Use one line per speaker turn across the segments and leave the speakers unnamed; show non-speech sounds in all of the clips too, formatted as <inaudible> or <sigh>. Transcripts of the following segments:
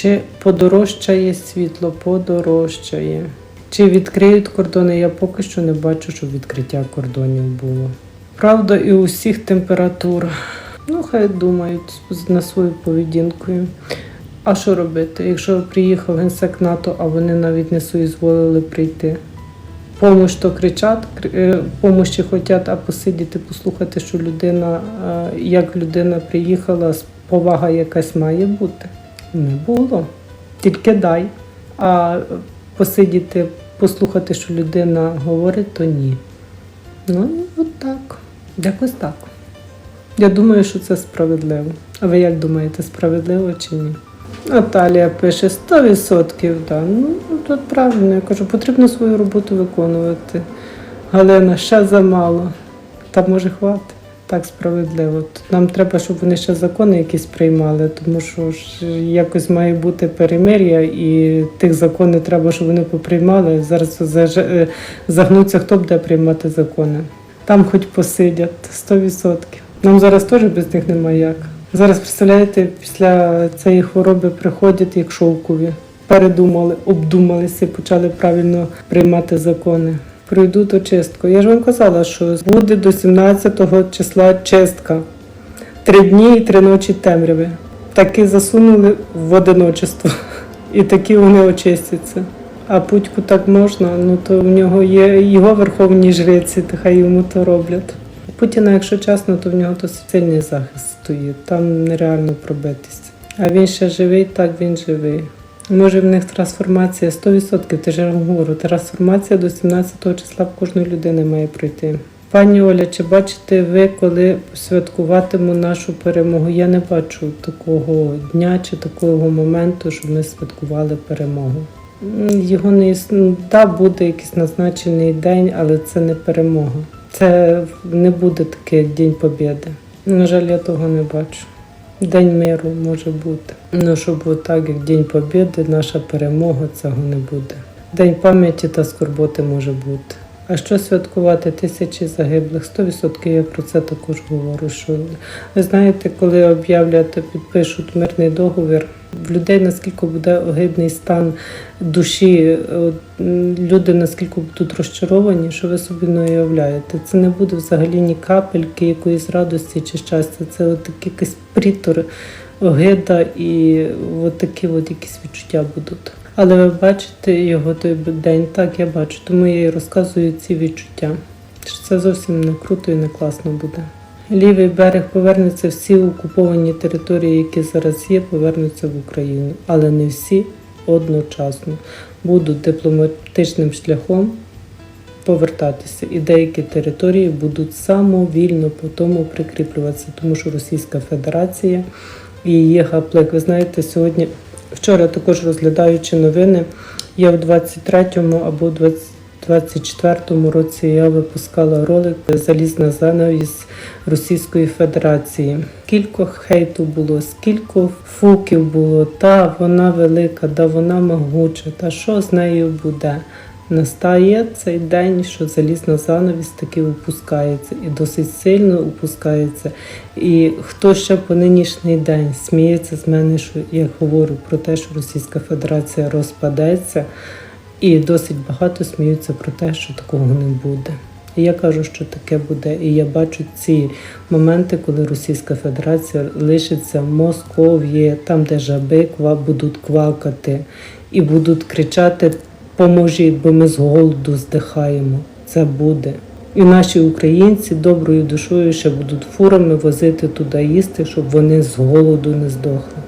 Чи подорожчає світло, подорожчає. Чи відкриють кордони? Я поки що не бачу, щоб відкриття кордонів було. Правда, і у всіх температура. Ну, хай думають на свою поведінкою. А що робити, якщо приїхав генсек НАТО, а вони навіть не соізволили прийти? Помощ то кричать, кр- е, помощі хочуть, а посидіти, послухати, що людина, е, як людина приїхала, повага якась має бути. Не було. Тільки дай. А посидіти, послухати, що людина говорить, то ні. Ну, от так. Якось так. Я думаю, що це справедливо. А ви як думаєте, справедливо чи ні? Наталія пише 100%, да. Ну, тут правильно, я кажу, потрібно свою роботу виконувати. Галина, ще замало. Та може хватить. Так справедливо. Нам треба, щоб вони ще закони якісь приймали, тому що ж якось має бути перемир'я, і тих законів треба, щоб вони поприймали. Зараз е, загнуться, хто буде приймати закони. Там хоч посидять 100%. Нам зараз теж без них немає як. Зараз представляєте, після цієї хвороби приходять як шовкові. Передумали, обдумалися, почали правильно приймати закони. Пройдуть очистку. Я ж вам казала, що буде до 17 числа чистка. Три дні і три ночі темряви. Таки засунули в одиночество. <laughs> І такі вони очистяться. А Путьку так можна, ну то в нього є його верховні жриці, то хай йому то роблять. Путіна, якщо чесно, то в нього досить сильний захист стоїть. Там нереально пробитися. А він ще живий, так він живий. Може в них трансформація 100%, ти ж говорю, трансформація до 17 числа в кожної людини має пройти. Пані Оля, чи бачите ви, коли святкуватиму нашу перемогу? Я не бачу такого дня чи такого моменту, щоб ми святкували перемогу. Його не існує. Да, буде якийсь назначений день, але це не перемога. Це не буде такий День Побєди. На жаль, я того не бачу. День миру може бути. Ну, щоб отак, як День Побєди, наша перемога, цього не буде. День пам'яті та скорботи може бути. А що святкувати тисячі загиблих? 100% я про це також говорю. Що ви знаєте, коли об'являть, підпишуть мирний договір, в людей наскільки буде огидний стан душі, люди наскільки будуть розчаровані, що ви собі не уявляєте. Це не буде взагалі ні капельки якоїсь радості чи щастя. Це от якийсь притор, огида і от такі от якісь відчуття будуть. Але ви бачите його той день, так я бачу, тому я і розказую ці відчуття. Що це зовсім не круто і не класно буде. Лівий берег повернеться, всі окуповані території, які зараз є, повернуться в Україну, але не всі одночасно будуть дипломатичним шляхом повертатися, і деякі території будуть самовільно по тому прикріплюватися, тому що Російська Федерація і її гаплик. Ви знаєте, сьогодні, вчора також розглядаючи новини, я в 23-му або 20 24-му році я випускала ролик Залізна занавіс Російської Федерації. Скільки хейту було, скільки фуків було, та вона велика, да вона могуча, та що з нею буде? Настає цей день, що залізна занавіс таки опускається і досить сильно опускається. І хто ще по нинішній день сміється з мене, що я говорю про те, що Російська Федерація розпадеться, і досить багато сміються про те, що такого не буде. І я кажу, що таке буде. І я бачу ці моменти, коли Російська Федерація лишиться в Московії, там, де жаби будуть квакати і будуть кричати Поможіть, бо ми з голоду здихаємо. Це буде. І наші українці доброю душою ще будуть фурами возити туди їсти, щоб вони з голоду не здохли.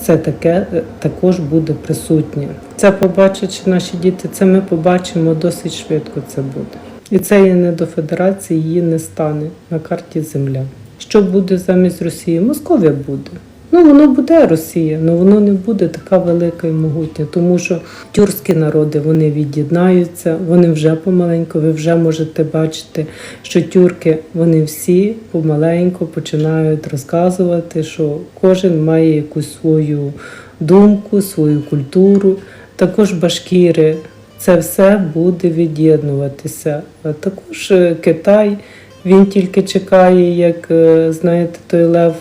Це таке е, також буде присутнє. Це побачать наші діти, це ми побачимо досить швидко. Це буде. І це є не до федерації, її не стане на карті Земля. Що буде замість Росії? Московія буде. Ну, воно буде Росія, але воно не буде така велика і могутня, тому що тюркські народи вони від'єднаються, вони вже помаленьку, ви вже можете бачити, що тюрки вони всі помаленьку починають розказувати, що кожен має якусь свою думку, свою культуру. Також башкіри, це все буде від'єднуватися. Також е, Китай Він тільки чекає, як е, знаєте, той лев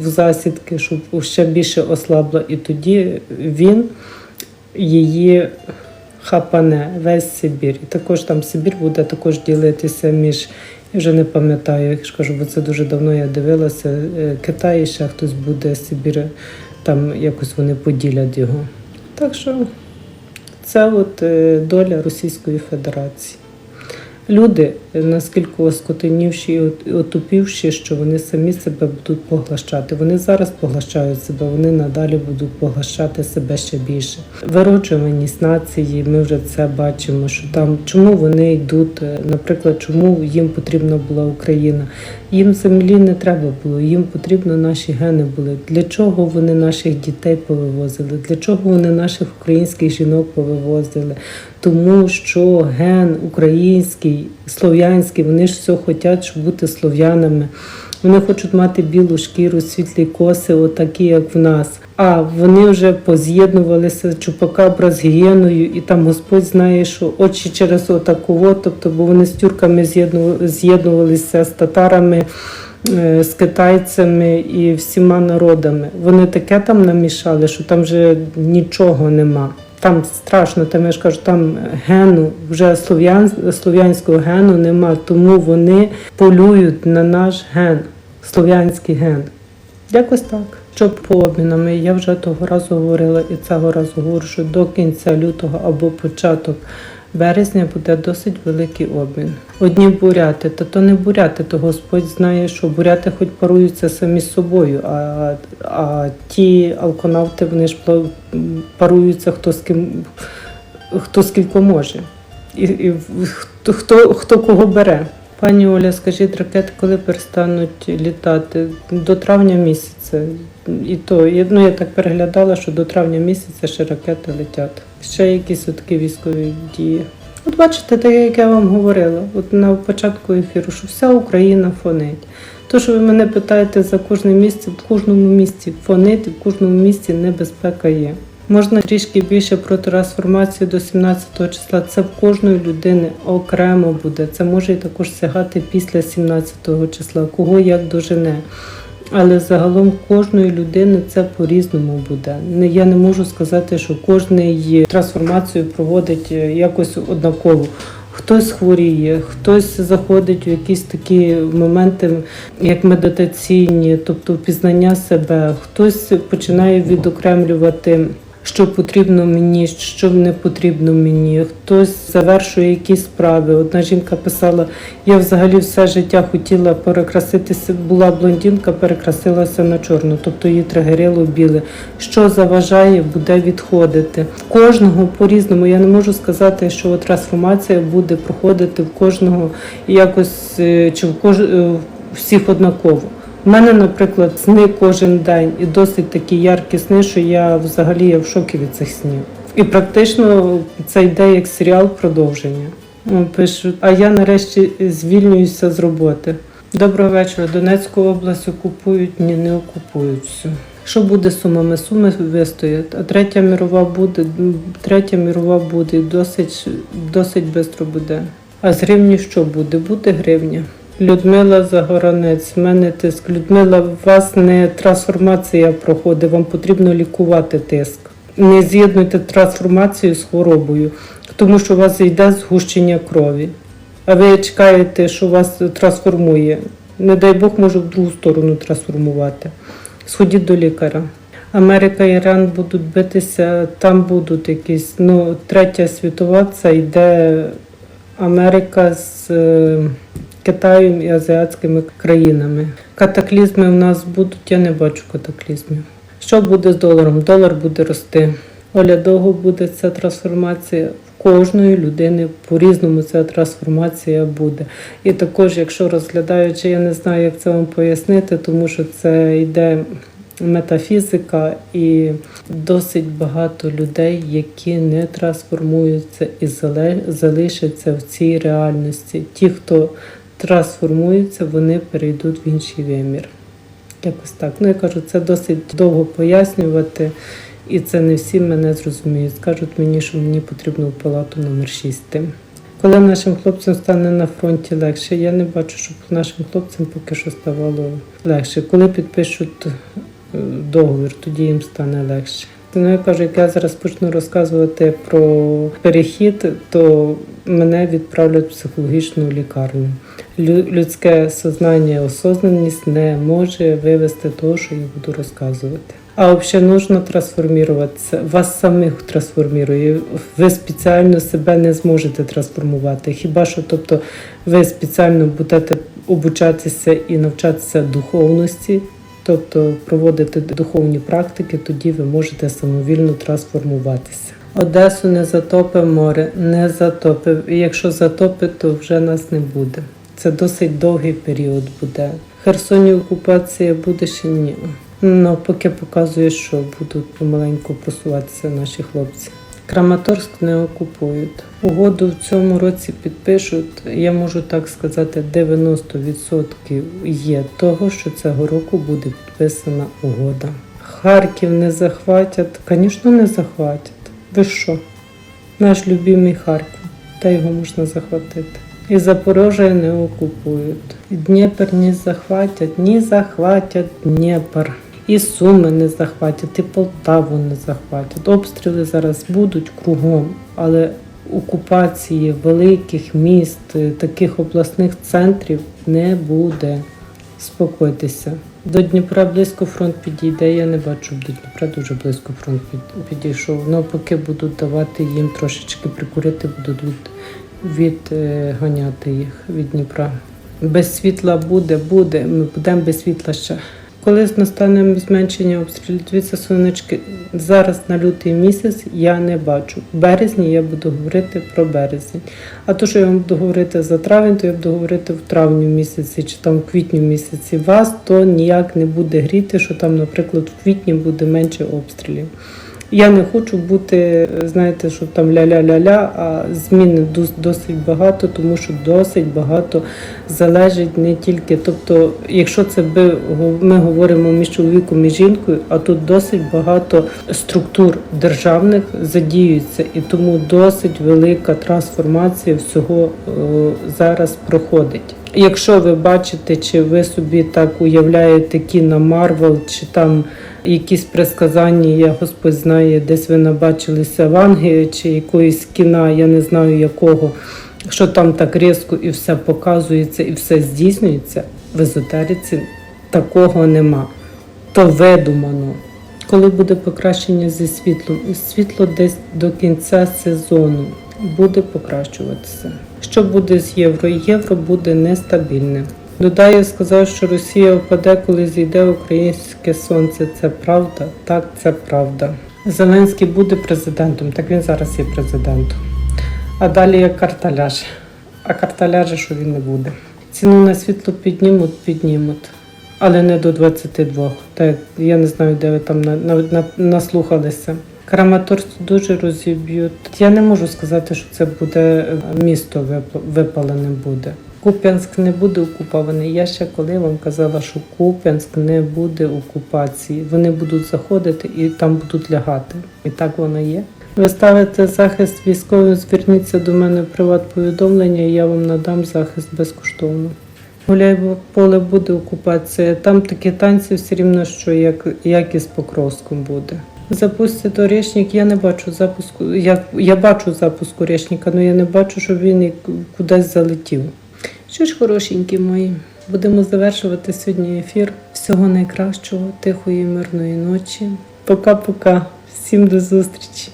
в засідки, щоб ще більше ослабла. І тоді він її хапане, весь Сибір. І також там Сибір буде також ділитися між, я вже не пам'ятаю, як ж кажу, бо це дуже давно я дивилася. е, Китай ще хтось буде Сибір, там якось вони поділять його. Так що це от е, доля Російської Федерації. Люди наскільки оскотенівші і отупівші, що вони самі себе будуть поглощати. Вони зараз поглощають себе, вони надалі будуть поглощати себе ще більше. Вироджуваність нації, ми вже це бачимо. Що там чому вони йдуть, е, наприклад, чому їм потрібна була Україна? Їм землі не треба було, їм потрібно наші гени були. Для чого вони наших дітей повивозили? Для чого вони наших українських жінок повивозили? Тому що ген український, слов'янський, вони ж все хочуть, щоб бути слов'янами. Вони хочуть мати білу шкіру, світлі коси, отакі, як в нас. А вони вже поз'єднувалися чупакабра з гієною, і там Господь знає, що очі через отаково, тобто, бо вони з тюрками з'єднувалися з татарами, е, з китайцями і всіма народами. Вони таке там намішали, що там вже нічого нема. Там страшно, там я ж кажу, там гену, вже слов'ян, слов'янського гену нема, тому вони полюють на наш ген, слов'янський ген. Якось так. Що по обмінами, я вже того разу говорила і цього разу говорю, що до кінця лютого або початок березня буде досить великий обмін. Одні буряти, та то не буряти, то Господь знає, що буряти хоч паруються самі з собою, а, а ті алконавти вони ж паруються хто з ким, хто скільки може. І, і хто, хто кого бере. Пані Оля, скажіть, ракети коли перестануть літати? До травня місяця. І то, ну я так переглядала, що до травня місяця ще ракети летять. Ще якісь такі військові дії. От бачите, так як я вам говорила, от на початку ефіру, що вся Україна фонить. То, що ви мене питаєте за кожне місце, в кожному місці фонить, в кожному місці небезпека є. Можна трішки більше про трансформацію до 17 числа. Це в кожної людини окремо буде. Це може також сягати після 17 числа, кого як дожене. Але загалом кожної людини це по-різному буде. Я не можу сказати, що кожний трансформацію проводить е, якось однаково. Хтось хворіє, хтось заходить у якісь такі моменти, як медитаційні, тобто пізнання себе, хтось починає відокремлювати. Що потрібно мені, що не потрібно мені, хтось завершує якісь справи. Одна жінка писала: я взагалі все життя хотіла перекраситися, була блондинка, перекрасилася на чорну, тобто її тригерило біле. Що заважає, буде відходити. Кожного по-різному. Я не можу сказати, що трансформація буде проходити в кожного якось е, чи в кож... е, всіх однаково. У мене, наприклад, сни кожен день і досить такі яркі сни, що я взагалі я в шокі від цих снів. І практично це йде як серіал продовження. О, Пишуть, а я нарешті звільнююся з роботи. Доброго вечора. Донецьку область окупують, ні, не окупують всю. Що буде з сумами? Суми вистоять, а третя мірова буде, третя мірова буде досить, досить швидко буде. А з гривні що буде? Буде гривня. Людмила Загоранець, в мене тиск. Людмила, у вас не трансформація проходить, вам потрібно лікувати тиск. Не з'єднуйте трансформацію з хворобою, тому що у вас йде згущення крові. А ви чекаєте, що вас трансформує. Не дай Бог може в другу сторону трансформувати. Сходіть до лікаря. Америка і Іран будуть битися, там будуть якісь. Ну, третя світова це йде Америка з е, Китаєм і азіатськими країнами. Катаклізми в нас будуть, я не бачу катаклізмів. Що буде з доларом? Долар буде рости. Оля, довго буде ця трансформація. В кожної людини по-різному ця трансформація буде. І також, якщо розглядаючи, я не знаю, як це вам пояснити, тому що це йде метафізика і досить багато людей, які не трансформуються і залишаться в цій реальності. Ті, хто трансформуються, вони перейдуть в інший вимір. Якось так. Ну я кажу, це досить довго пояснювати, і це не всі мене зрозуміють. Скажуть мені, що мені потрібно в палату номер 6. Коли нашим хлопцям стане на фронті легше, я не бачу, щоб нашим хлопцям поки що ставало легше. Коли підпишуть е, договір, тоді їм стане легше. Ну, я кажу, як я зараз почну розказувати про перехід, то мене відправлять в психологічну лікарню. Людське сознання, осознаність не може вивести того, що я буду розказувати. А взагалі нужно трансформуватися. Вас самих трансформує. Ви спеціально себе не зможете трансформувати. Хіба що, тобто, ви спеціально будете обучатися і навчатися духовності, тобто проводити духовні практики, тоді ви можете самовільно трансформуватися. Одесу не затопив море, не затопив. І якщо затопить, то вже нас не буде. Це досить довгий період буде. Херсоні окупація буде ще ні. Ну, поки показує, що будуть помаленьку просуватися наші хлопці. Краматорськ не окупують. Угоду в цьому році підпишуть. Я можу так сказати, 90% є того, що цього року буде підписана угода. Харків не захватять. Звісно, не захватять. Ви що? Наш любимий Харків, та його можна захватити. І Запорожжя не окупують. І Дніпр не захватять, ні захватять Дніпр. І Суми не захватять, і Полтаву не захватять. Обстріли зараз будуть кругом, але окупації великих міст, е, таких обласних центрів не буде. Спокойтеся. До Дніпра близько фронт підійде. Я не бачу, до Дніпра дуже близько фронт підійшов. Ну, поки будуть давати їм трошечки прикурити, будуть від, відганяти їх від Дніпра. Без світла буде, буде. Ми будемо без світла ще. Коли настане зменшення обстрілів, дивіться, сонечки, зараз на лютий місяць я не бачу. В березні я буду говорити про березень. А то, що я вам буду говорити за травень, то я буду говорити в травні місяці чи там в квітні місяці. Вас то ніяк не буде гріти, що там, наприклад, в квітні буде менше обстрілів. Я не хочу бути, знаєте, що там ля-ля-ля-ля, а змін дос- досить багато, тому що досить багато залежить не тільки. Тобто, якщо це би ми говоримо між чоловіком і жінкою, а тут досить багато структур державних задіюється, і тому досить велика трансформація всього е, зараз проходить. Якщо ви бачите, чи ви собі так уявляєте кіно Марвел, чи там якісь предсказання, Господь знає, десь ви набачилися в чи якоїсь кіна, я не знаю якого, що там так різко і все показується, і все здійснюється, в езотериці такого нема. То видумано. Коли буде покращення зі світлом, світло десь до кінця сезону буде покращуватися. Що буде з євро? Євро буде нестабільне. Додаю, сказав, що Росія впаде, коли зійде українське сонце. Це правда? Так, це правда. Зеленський буде президентом, так він зараз є президентом. А далі як карталяж. А карталяжа, що він не буде. Ціну на світло піднімуть, піднімуть. Але не до 22. Так, я не знаю, де ви там на, на, на, наслухалися. Краматорськ дуже розіб'ють. Я не можу сказати, що це буде е, місто випалене буде. Куп'янськ не буде окупований. Я ще коли вам казала, що Куп'янськ не буде окупації. Вони будуть заходити і там будуть лягати. І так воно є. Ви ставите захист військовим, зверніться до мене в приват-повідомлення, і я вам надам захист безкоштовно. Гуляй поле буде окупація. Там такі танці все рівно, що як, як із Покровськом буде. Запустять орешник, я не бачу запуску. Я, я бачу запуск орешника, але я не бачу, щоб він кудись залетів. Що ж, хорошенькі мої, будемо завершувати сьогодні ефір. Всього найкращого, тихої, мирної ночі. Пока-пока. Всім до зустрічі.